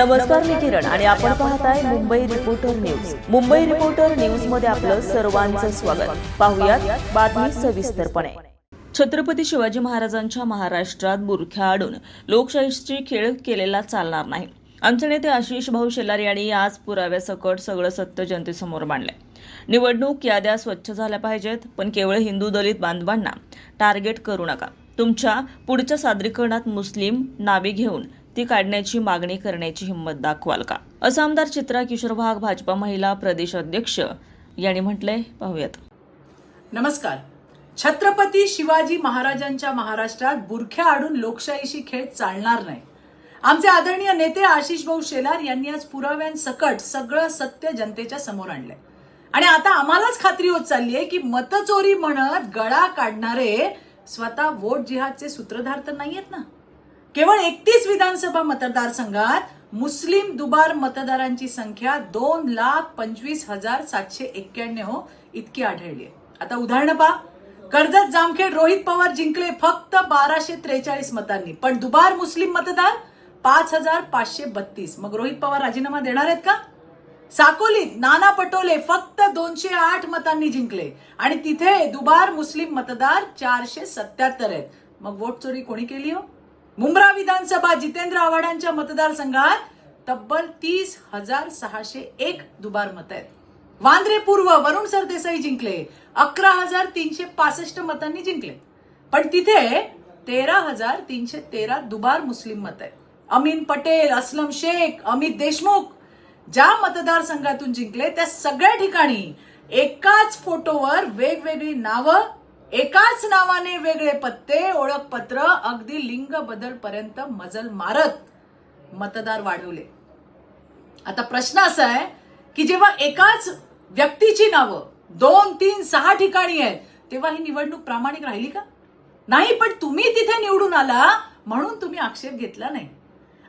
नमस्कार मी किरण. आणि आपण पाहताय Mumbai reporter news Mumbai reporter न्यूजमध्ये आपलं सर्वांचं स्वागत. पाहुयात बातमी सविस्तरपणे. छत्रपती शिवाजी महाराजांच्या महाराष्ट्रात बुरख्या आडून लोकशाहीची खेळ केलेला चालणार नाही. आमचे नेते आशिष भाऊ शेलार यांनी आज पुराव्यासकट सगळं सत्य जनतेसमोर मांडलंय. निवडणूक याद्या स्वच्छ झाल्या पाहिजेत पण केवळ हिंदू दलित बांधवांना टार्गेट करू नका. तुमच्या पुढच्या सादरीकरणात मुस्लिम नावे घेऊन ती काढण्याची मागणी करण्याची हिंमत दाखवाल का? असं आमदार चित्रा किशोर भाग भाजपा महिला प्रदेश अध्यक्ष यांनी म्हटलंय. पाहूयात. नमस्कार. छत्रपती शिवाजी महाराजांच्या महाराष्ट्रात बुरख्या आडून लोकशाहीशी खेळ चालणार नाही. आमचे आदरणीय नेते आशिष भाऊ शेलार यांनी आज पुराव्यांसकट सगळं सत्य जनतेच्या समोर आणलंय. आणि आता आम्हालाच खात्री होत चालली आहे की मतचोरी म्हणत गळा काढणारे स्वतः वोट जिहादचे सूत्रधार तर नाहीयेत ना? केवळ एकतीस विधानसभा मतदारसंघात मुस्लिम दुबार मतदारांची संख्या दोन लाख पंचवीस हजार सातशे एक्क्याण्णव हो इतकी आढळली आहे. आता उदाहरणं पहा. कर्जत जामखेड रोहित पवार जिंकले फक्त बाराशे त्रेचाळीस मतांनी. पण दुबार मुस्लिम मतदार पाच हजार पाचशे बत्तीस. मग रोहित पवार राजीनामा देणार आहेत का? साकोलीत नाना पटोले फक्त दोनशे आठ मतांनी जिंकले. आणि तिथे दुबार मुस्लिम मतदार चारशे सत्याहत्तर आहेत. मग वोट चोरी कोणी केली हो? मुंब्रा विधानसभा जितेंद्र आव्हाडांच्या मतदारसंघात तब्बल तीस हजार सहाशे एक दुबार मत आहेत. वांद्रे पूर्व वरुण सरदेसाई जिंकले. अकरा हजार तीनशे पासष्ट मतांनी जिंकले. पण तिथे तेरा हजार तीनशे तेरा दुबार मुस्लिम मत आहेत. अमीन पटेल असलम शेख अमित देशमुख ज्या मतदारसंघातून जिंकले त्या सगळ्या ठिकाणी एकाच फोटोवर वेगवेगळी नावं एकाच नावाने वेगळे पत्ते ओळखपत्र अगदी लिंग बदल पर्यंत मजल मारत मतदार वाढवले. आता प्रश्न असा आहे की जेव्हा एकाच व्यक्तीची नावं दोन तीन सहा ठिकाणी आहेत तेव्हा ही निवडणूक प्रामाणिक राहिली का? नाही पण तुम्ही तिथे निवडून आला म्हणून तुम्ही आक्षेप घेतला नाही.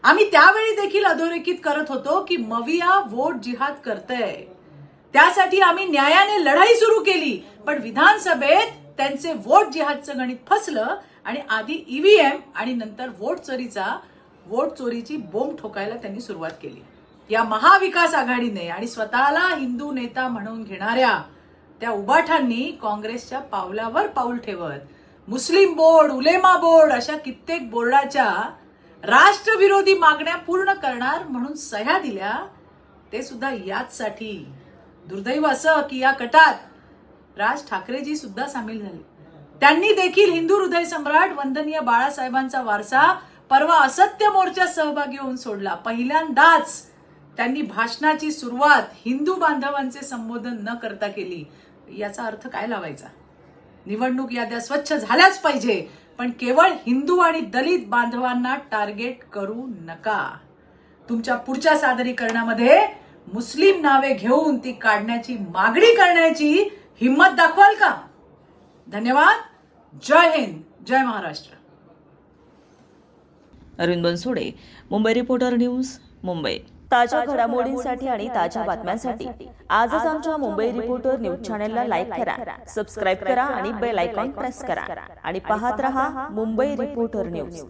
आम्ही त्यावेळी देखील अधोरेखित करत होतो की मविया वोट जिहाद करतय. त्यासाठी आम्ही न्यायाने लढाई सुरू केली पण विधानसभेत त्यांचे वोट जिहादचं गणित फसलं आणि आधी ईव्हीएम आणि नंतर वोट चोरीचा वोट चोरीची बोंब ठोकायला त्यांनी सुरुवात केली. या महाविकास आघाडीने आणि स्वतःला हिंदू नेता म्हणून घेणाऱ्या त्या उबाठांनी काँग्रेसच्या पावलावर पाऊल ठेवत मुस्लिम बोर्ड उलेमा बोर्ड अशा कित्येक बोर्डाच्या राष्ट्रविरोधी मागण्या पूर्ण करणार म्हणून सह्या दिल्या ते सुद्धा याचसाठी. दुर्दैव असं की या कटात राज ठाकरेजी सुद्धा सामील झाले. त्यांनी देखील हिंदू हृदय सम्राट वंदनीय बाळासाहेबांचा वारसा परवा असत्य मोर्चात सहभागी होऊन सोडला. पहिल्यांदाच त्यांनी भाषणाची सुरुवात हिंदू बांधवांचे संबोधन न करता केली. याचा अर्थ काय लावायचा? निवडणूक याद्या स्वच्छ झाल्याच पाहिजे पण केवळ हिंदू आणि दलित बांधवांना टार्गेट करू नका. तुमच्या पुढच्या सादरीकरणामध्ये मुस्लिम नावे घेऊन ती काढण्याची मागणी करण्याची हिंमत दाखवाल का? धन्यवाद. जय हिंद. जय Maharashtra. Arvind Bansode Mumbai reporter news Mumbai. ताज्या घडामोडींसाठी आणि ताज्या बातम्यांसाठी आजच आमच्या मुंबई रिपोर्टर न्यूज चॅनलला लाईक करा सबस्क्राईब करा आणि बेल आयकॉन प्रेस करा. आणि पाहत रहा मुंबई रिपोर्टर न्यूज.